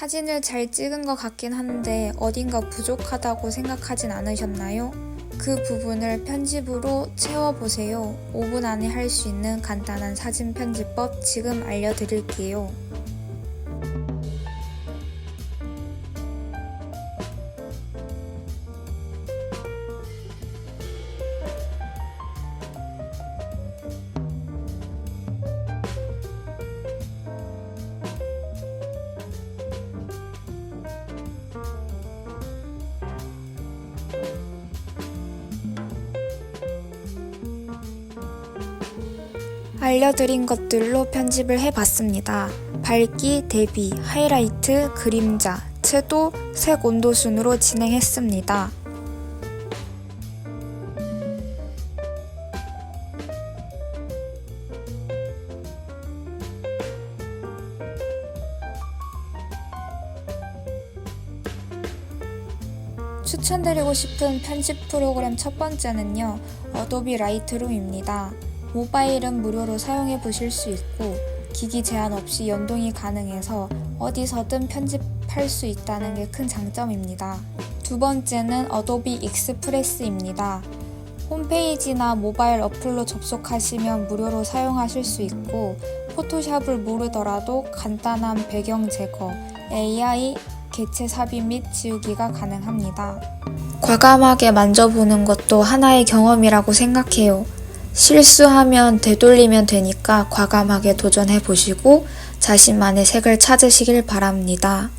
사진을 잘 찍은 것 같긴 한데 어딘가 부족하다고 생각하진 않으셨나요? 그 부분을 편집으로 채워보세요. 5분 안에 할 수 있는 간단한 사진 편집법 지금 알려드릴게요. 알려드린 것들로 편집을 해봤습니다. 밝기, 대비, 하이라이트, 그림자, 채도, 색 온도 순으로 진행했습니다. 추천드리고 싶은 편집 프로그램 첫 번째는요, 어도비 라이트룸입니다. 모바일은 무료로 사용해 보실 수 있고, 기기 제한 없이 연동이 가능해서 어디서든 편집할 수 있다는 게 큰 장점입니다. 두 번째는 어도비 익스프레스입니다. 홈페이지나 모바일 어플로 접속하시면 무료로 사용하실 수 있고, 포토샵을 모르더라도 간단한 배경 제거, AI, 개체 삽입 및 지우기가 가능합니다. 과감하게 만져보는 것도 하나의 경험이라고 생각해요. 실수하면 되돌리면 되니까 과감하게 도전해 보시고 자신만의 색을 찾으시길 바랍니다.